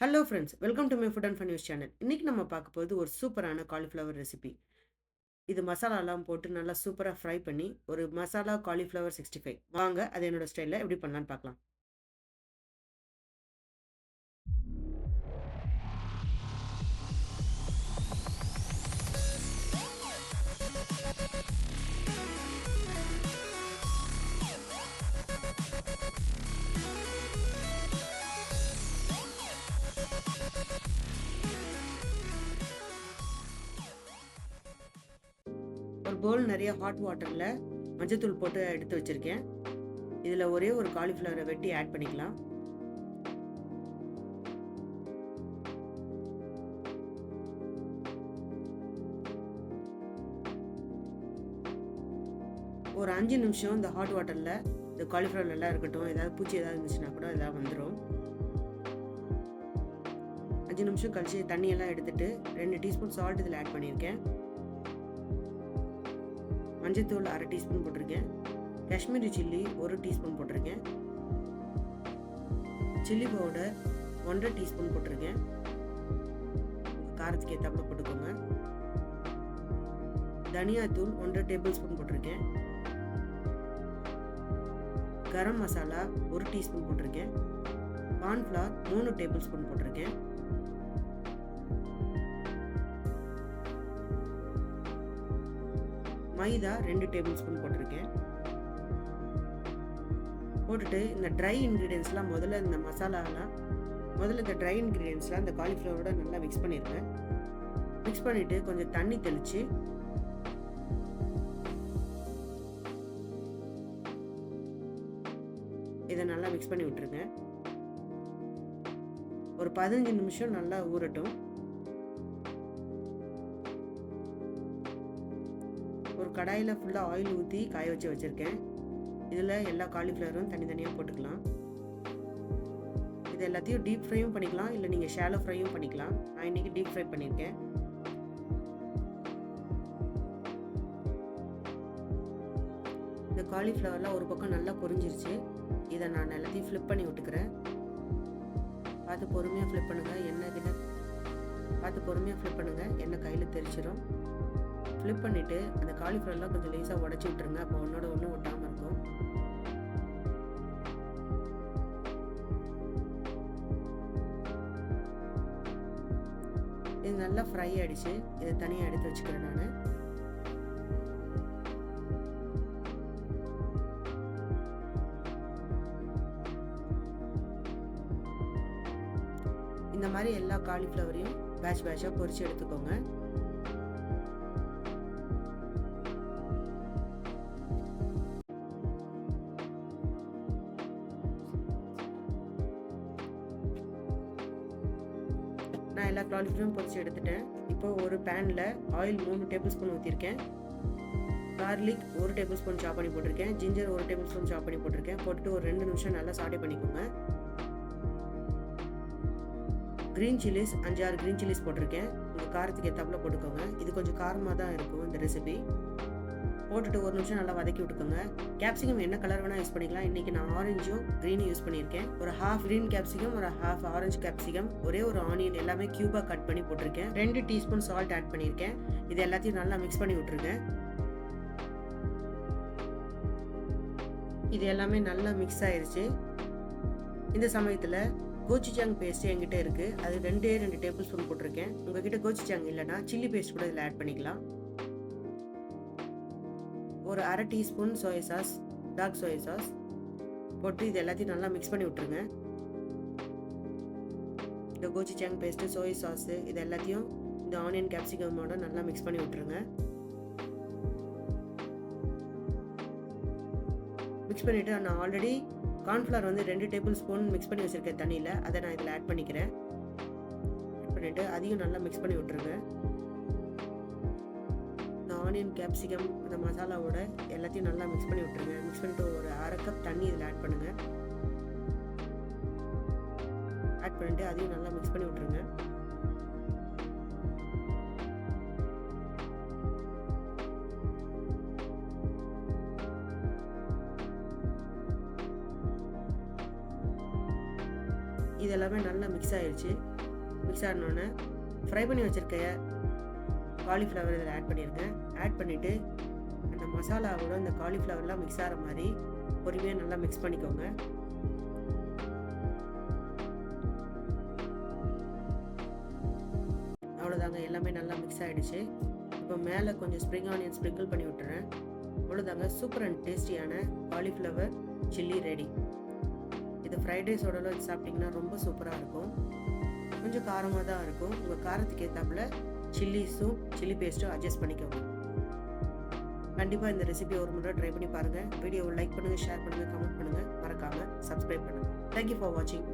Hello friends welcome to my food and fun news channel இன்றைக்கி நம்ம பார்க்க போகிறது ஒரு சூப்பரான காலிஃப்ளவர் ரெசிபி இது மசாலாலாம் போட்டு நல்லா சூப்பராக ஃப்ரை பண்ணி ஒரு மசாலா காலிஃப்ளவர் சிக்ஸ்டி ஃபைவ் வாங்க அது என்னோட ஸ்டைலில் எப்படி பண்ணலான்னு பார்க்கலாம். ஒரு பவுல் நிறைய ஹாட் வாட்டரில் மஞ்சத்தூள் போட்டு எடுத்து வச்சுருக்கேன். இதில் ஒரே ஒரு காலிஃப்ளவரை வெட்டி ஆட் பண்ணிக்கலாம். ஒரு அஞ்சு நிமிஷம் இந்த ஹாட் வாட்டரில் இந்த காலிஃப்ளவர் நல்லா இருக்கட்டும். ஏதாவது பூச்சி ஏதாவது இருந்துச்சுன்னா கூட எதாவது வந்துடும் அஞ்சு நிமிஷம் கழிச்சு தண்ணியெல்லாம் எடுத்துட்டு ரெண்டு டீஸ்பூன் சால்ட் இதில் ஆட் பண்ணியிருக்கேன். மஞ்சத்தூள் அரை டீஸ்பூன் போட்டிருக்கேன். காஷ்மீரி சில்லி ஒரு டீஸ்பூன் போட்டிருக்கேன். சில்லி பவுடர் ஒன்றரை டீஸ்பூன் போட்டிருக்கேன். காரத்துக்கு ஏற்றாப்புல போட்டுக்கோங்க. தனியாத்தூள் ஒன்றரை டேபிள் ஸ்பூன் போட்டிருக்கேன். கரம் மசாலா ஒரு டீஸ்பூன் போட்டிருக்கேன். கார்ன்ஃப்ளவர் மூணு டேபிள் ஸ்பூன் போட்டிருக்கேன். மைதா ரெண்டு டேபிள் ஸ்பூன் போட்டிருக்கேன். போட்டுட்டு இந்த ட்ரை இன்க்ரீடியன்ஸ்லாம் முதல்ல இந்த மசாலாலாம் முதல்ல இந்த ட்ரை இன்க்ரீடியன்ஸ்லாம் இந்த காலிஃப்ளவரோட நல்லா மிக்ஸ் பண்ணியிருக்கேன் மிக்ஸ் பண்ணிவிட்டு கொஞ்சம் தண்ணி தெளித்து இதை நல்லா மிக்ஸ் பண்ணி விட்டுருங்க. ஒரு பதினஞ்சு நிமிஷம் நல்லா ஊறட்டும். ஒரு கடாயில் ஃபுல்லாக ஆயில் ஊற்றி காய வச்சு வச்சுருக்கேன். இதில் எல்லா காலிஃப்ளவரும் தனித்தனியாக போட்டுக்கலாம். இது எல்லாத்தையும் டீப் ஃப்ரையும் பண்ணிக்கலாம். இல்லை நீங்கள் ஷேலோ ஃப்ரையும் பண்ணிக்கலாம். நான் இன்றைக்கி டீப் ஃப்ரை பண்ணியிருக்கேன் இந்த காலிஃப்ளவர்லாம் ஒரு பக்கம் நல்லா பொரிஞ்சிருச்சு. இதை நான் எல்லாத்தையும் ஃப்ளிப் பண்ணி விட்டுக்கிறேன். பார்த்து பொறுமையாக ஃப்ளிப் பண்ணுங்கள் எண்ணெய் கிட்ட பார்த்து பொறுமையாக ஃப்ளிப் பண்ணுங்கள் எண்ணெய் கையில் தெரிச்சிடும் ஃப்ளிப் பண்ணிவிட்டு அந்த காலிஃப்ளவர்லாம் கொஞ்சம் லேசாக உடச்சி விட்டுருங்க. அப்போ ஒன்றோட ஒன்று ஒட்டாமல் இருக்கும். இது நல்லா ஃப்ரை ஆகிடுச்சு இதை தனியாக எடுத்து வச்சுக்கிறேன் நான். இந்த மாதிரி எல்லா காலிஃப்ளவரையும் பேட்ச் பேட்சாக பொறிச்சு எடுத்துக்கோங்க. நான் எல்லா காலிஃப்ளவரும் பொறிச்சு எடுத்துட்டேன். இப்போ ஒரு பேனில் ஆயில் மூணு டேபிள் ஸ்பூன் ஊற்றிருக்கேன் கார்லிக் ஒரு டேபிள் ஸ்பூன் சாப் பண்ணி போட்டிருக்கேன். ஜிஞ்சர் ஒரு டேபிள் ஸ்பூன் சாப் பண்ணி போட்டிருக்கேன். போட்டுட்டு ஒரு ரெண்டு நிமிஷம் நல்லா சாட்டை பண்ணிக்கோங்க. க்ரீன் சில்லிஸ் அஞ்சாறு க்ரீன் சில்லிஸ் போட்டிருக்கேன். உங்கள் காரத்துக்கு ஏற்றாப்புல போட்டுக்கோங்க. இது கொஞ்சம் காரமாக தான் இருக்கும் இந்த ரெசிபி போட்டுட்டு ஒரு நிமிஷம் நல்லா வதக்கி விட்டுக்கோங்க. கேப்சிகம் என்ன கலர் வேணால் யூஸ் பண்ணிக்கலாம். இன்றைக்கி நான் ஆரஞ்சும் க்ரீனும் யூஸ் பண்ணியிருக்கேன். ஒரு ஹாஃப் க்ரீன் கேப்சிகம் ஒரு ஹாஃப் ஆரஞ்சு கேப்சிகம் ஒரே ஒரு ஆனியன் எல்லாமே க்யூபாக கட் பண்ணி போட்டிருக்கேன். ரெண்டு டீஸ்பூன் சால்ட் ஆட் பண்ணியிருக்கேன். இது எல்லாத்தையும் நல்லா மிக்ஸ் பண்ணி விட்டுருங்க. இது எல்லாமே நல்லா மிக்ஸ் ஆயிடுச்சு இந்த சமயத்தில் கோச்சிச்சாங் பேஸ்ட் என்கிட்ட இருக்குது அது ரெண்டே ரெண்டு டேபிள் ஸ்பூன் போட்டிருக்கேன். உங்ககிட்ட கோச்சிச்சாங் இல்லைனா சில்லி பேஸ்ட் கூட இதில் ஆட் பண்ணிக்கலாம். ஒரு அரை teaspoon soy sauce dark soy sauce போட்டு இது எல்லாத்தையும் நல்லா மிக்ஸ் பண்ணி விட்ருங்க இந்த gochujang paste soy sauce இது எல்லாத்தையும் இந்த ஆனியன் கேப்சிகமோட நல்லா மிக்ஸ் பண்ணி விட்ருங்க மிக்ஸ் பண்ணிவிட்டு நான் ஆல்ரெடி கார்ன்ஃப்ளவர் வந்து ரெண்டு டேபிள் ஸ்பூன் மிக்ஸ் பண்ணி வச்சுருக்கேன் தண்ணியில். அதை நான் இதில் ஆட் பண்ணிக்கிறேன். ஆட் பண்ணிவிட்டு அதையும் நல்லா மிக்ஸ் பண்ணி விட்ருங்க ஆனியன் கேப்சிகம் இந்த மசாலாவோட எல்லாத்தையும் நல்லா மிக்ஸ் பண்ணி விட்ருங்க மிக்ஸ் பண்ணிட்டு ஒரு அரை கப் தண்ணி இதில் ஆட் பண்ணுங்கள் ஆட் பண்ணிட்டு அதையும் நல்லா மிக்ஸ் பண்ணி விட்ருங்க இது எல்லாமே நல்லா மிக்ஸ் ஆயிடுச்சு மிக்ஸ் ஆனோடனே ஃப்ரை பண்ணி வச்சுருக்க காலிஃப்ளவர் இதில் ஆட் பண்ணியிருக்கேன். ஆட் பண்ணிவிட்டு அந்த மசாலாவோட இந்த காலிஃப்ளவர்லாம் மிக்ஸ் ஆகிற மாதிரி பொறுமையாக நல்லா மிக்ஸ் பண்ணிக்கோங்க. அவ்வளோதாங்க எல்லாமே நல்லா மிக்ஸ் ஆகிடுச்சு இப்போ மேலே கொஞ்சம் ஸ்ப்ரிங் ஆனியன் ஸ்ப்ரிங்கிள் பண்ணி விட்டுறேன். அவ்வளோதாங்க சூப்பர் அண்ட் டேஸ்டியான காலிஃப்ளவர் சில்லி ரெடி இது ஃப்ரைட் ரைஸோடலாம் வச்சு சாப்பிட்டிங்கன்னா ரொம்ப சூப்பராக இருக்கும். கொஞ்சம் காரமாக தான் இருக்கும். உங்கள் காரத்துக்கு ஏற்றாப்புல சில்லிஸும் சில்லி பேஸ்ட்டும் அட்ஜஸ்ட் பண்ணிக்கோங்க. கண்டிப்பாக இந்த ரெசிபி ஒரு முறை ட்ரை பண்ணி பாருங்கள் வீடியோவை லைக் பண்ணுங்கள் ஷேர் பண்ணுங்கள் கமெண்ட் பண்ணுங்கள் மறக்காமல் சப்ஸ்கிரைப் பண்ணுங்கள் தேங்க்யூ ஃபார் வாட்சிங்